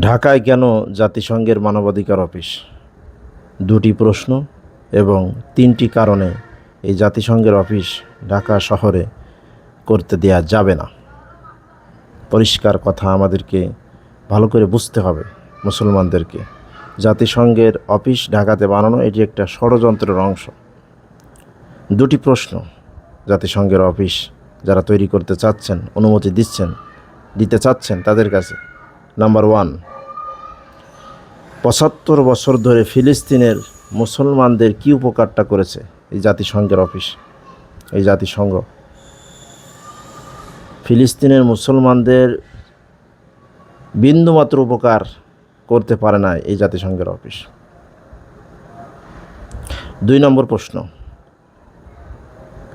ঢাকায় কেন জাতিসংঘের মানবাধিকার অফিস? দুটি প্রশ্ন এবং তিনটি কারণে এই জাতিসংঘের অফিস ঢাকা শহরে করতে দেয়া যাবে না। পরিষ্কার কথা আমাদেরকে ভালো করে বুঝতে হবে মুসলমানদেরকে। জাতিসংঘের অফিস ঢাকাতে বানানো, এটি একটা ষড়যন্ত্রের অংশ। দুটি প্রশ্ন জাতিসংঘের অফিস যারা তৈরি করতে চাচ্ছেন, অনুমতি দিচ্ছেন, দিতে চাচ্ছেন তাদের কাছে। Number one. পঁচাত্তর বছর ধরে ফিলিস্তিনের মুসলমানদের কী উপকারটা করেছে এই জাতিসংঘের অফিস, এই জাতিসংঘ? ফিলিস্তিনের মুসলমানদের বিন্দুমাত্র উপকার করতে পারে না এই জাতিসংঘের অফিস। দুই নম্বর প্রশ্ন।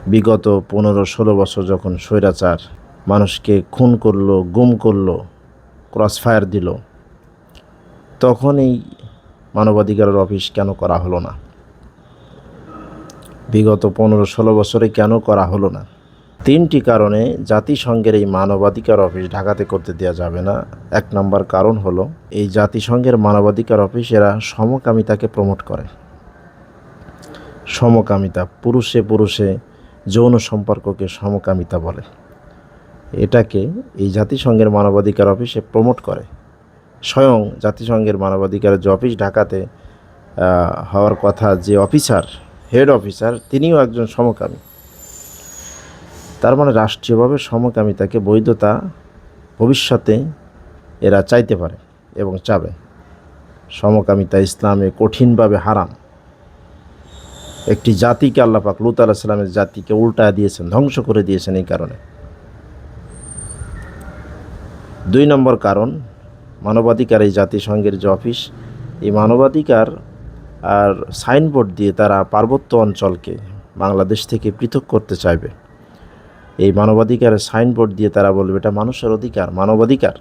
বিগত পনেরো ষোলো বছর যখন স্বৈরাচার, মানুষকে খুন করল, গুম করল ক্রস ফায়ার দিল। তখন এই মানবাধিকারের অফিস কেন করা হলো না? বিগত পনেরো ষোলো বছরে কেন করা হলো না? তিনটি কারণে জাতিসংঘের এই মানবাধিকার অফিস ঢাকাতে করতে দেওয়া যাবে না। এক নম্বর কারণ হলো, এই জাতিসংঘের মানবাধিকার অফিস এরা সমকামিতাকে প্রমোট করে। সমকামিতা পুরুষে পুরুষে যৌন সম্পর্ককে সমকামিতা বলে। এটাকে এই জাতিসংঘের মানবাধিকার অফিসে প্রমোট করে। স্বয়ং জাতিসংঘের মানবাধিকার যে অফিস ঢাকাতে হওয়ার কথা যে অফিসার, হেড অফিসার, তিনিও একজন সমকামী। তার মানে রাষ্ট্রীয়ভাবে সমকামিতাকে বৈধতা ভবিষ্যতে এরা চাইতে পারে এবং চাবে। সমকামিতা ইসলামে কঠিনভাবে হারাম। একটি জাতিকে আল্লাপাক লুত আলাহ সাল্লামের জাতিকে উল্টা দিয়েছেন, ধ্বংস করে দিয়েছেন এই কারণে। দুই নম্বর কারণ, মানবাধিকার এই জাতিসংঘের যে অফিস, এই মানবাধিকার আর সাইনবোর্ড দিয়ে তারা পার্বত্য অঞ্চলকে বাংলাদেশ থেকে পৃথক করতে চাইবে। এই মানবাধিকারের সাইনবোর্ড দিয়ে তারা বলবে, এটা মানুষের অধিকার, মানবাধিকার।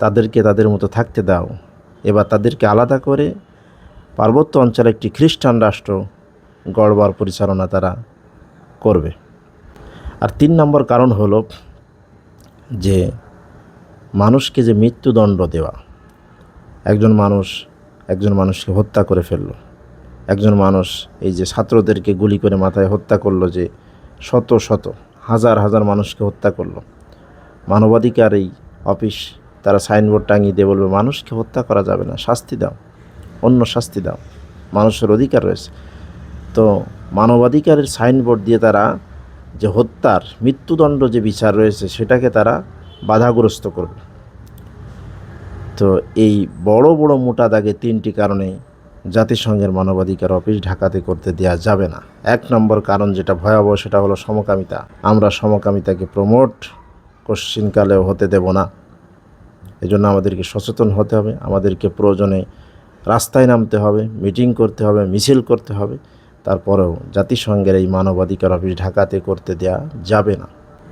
তাদেরকে তাদের মতো থাকতে দাও। এবার তাদেরকে আলাদা করে পার্বত্য অঞ্চলে একটি খ্রিস্টান রাষ্ট্র গড়বার পরিচালনা তারা করবে। আর তিন নম্বর কারণ হলো যে মানুষকে যে মৃত্যুদণ্ড দেওয়া। একজন মানুষ একজন মানুষকে হত্যা করে ফেলল। একজন মানুষ এই যে ছাত্রদেরকে গুলি করে মাথায় হত্যা করল যে শত শত, হাজার হাজার মানুষকে হত্যা করল। মানবাধিকার এই অফিস, তারা সাইনবোর্ড টাঙিয়ে দিয়ে বলবে, মানুষকে হত্যা করা যাবে না, শাস্তি দাও, অন্য শাস্তি দাও, মানুষের অধিকার রয়েছে। তো মানবাধিকারের সাইনবোর্ড দিয়ে তারা যে হত্যার মৃত্যুদণ্ড যে বিচার রয়েছে, সেটাকে তারা বাধাগ্রস্ত করবে। তো এই বড় বড় মোটা দাগে তিনটি কারণে জাতিসংঘের মানবাধিকার অফিস ঢাকাতে করতে দেওয়া যাবে না। এক নম্বর কারণ যেটা ভয়াবহ, সেটা হলো সমকামিতা। আমরা সমকামিতাকে প্রমোট কোশ্চিনকালেও হতে দেব না। এজন্য আমাদেরকে সচেতন হতে হবে। আমাদেরকে প্রয়োজনে রাস্তায় নামতে হবে, মিটিং করতে হবে, মিছিল করতে হবে। তারপরেও জাতিসংঘের এই মানবাধিকার অফিস ঢাকাতে করতে দেয়া যাবে না।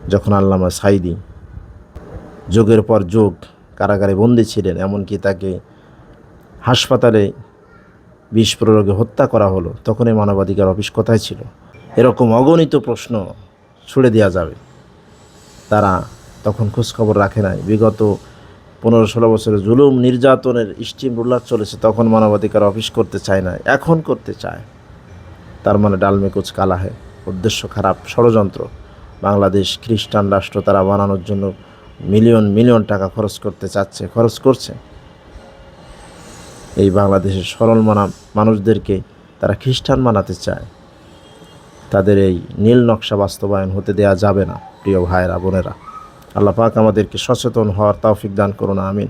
যখন আল্লামা সাইদি যোগের পর যোগ কারাগারে বন্দী ছিলেন, এমনকি তাকে হাসপাতালে বিষ হত্যা করা হলো, তখনই মানবাধিকার অফিস কোথায় ছিল? এরকম অগণিত প্রশ্ন ছুড়ে দেওয়া যাবে। তারা তখন খোঁজখবর রাখে নাই। বিগত পনেরো ষোলো বছরের জুলুম, নির্যাতনের স্টিম রুলার চলেছে, তখন মানবাধিকার অফিস করতে চায় না, এখন করতে চায়। তার মানে ডালমে কুচ কালা হয় উদ্দেশ্য খারাপ, ষড়যন্ত্র। বাংলাদেশ খ্রিস্টান রাষ্ট্র তারা বানানোর জন্য মিলিয়ন মিলিয়ন টাকা খরচ করতে চাচ্ছে, খরচ করছে। এই বাংলাদেশের সরল মানা, মানুষদেরকে তারা খ্রিস্টান মানাতে চায়। তাদের এই নীল নকশা বাস্তবায়ন হতে দেয়া যাবে না, প্রিয় ভাইয়েরা, বোনেরা। আল্লাহ পাক আমাদেরকে সচেতন হওয়ার তৌফিক দান করুন, আমিন।